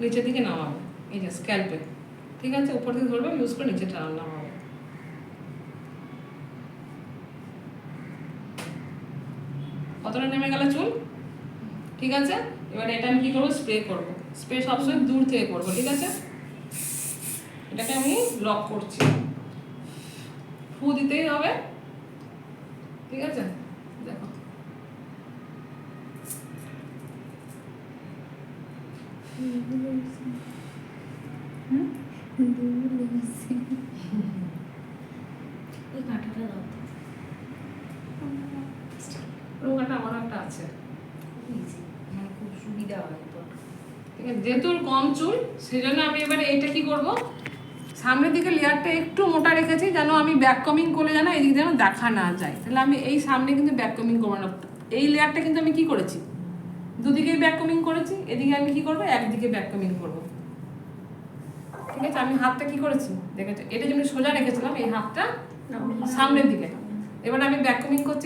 নিচের দিকে নামাবো। এই যে স্ক্যাল্পে ঠিক আছে? উপর থেকে ধরবে ইউজ করে নিচে টান নামাবো। কতটা নেমে গেল চুল? ঠিক আছে? এবার এটা আমি কি করব? স্প্রে করব। স্প্রে সবসময় দূর থেকে করব, ঠিক আছে? এটাকে আমি লক করছি। ফু দিতেই হবে। ঠিক আছে দেখো আমার একটা আছে খুব সুবিধা হয়। যেহেতু কম চুল সেই জন্য আমি এবারে এটা কি করব সামনের দিকে লেয়ারটা একটু মোটা রেখেছি যেন আমি ব্যাক কমিং করলে যেন এদিকে যেন দেখা না যায় তাহলে আমি এই সামনে কিন্তু ব্যাক কমিং করব না এই লেয়ারটা কিন্তু আমি কি করেছি দুদিকেই ব্যাক কমিং করেছি এদিকে আমি কি করব? একদিকে ব্যাক কমিং করব। ঠিক আছে আমি হাতটা কি করেছি? দেখেছ? এটা যেমনি সোজা রেখেছিলাম এই হাতটা সামনের দিকে। এবার আমি ব্যাককমিং করছি।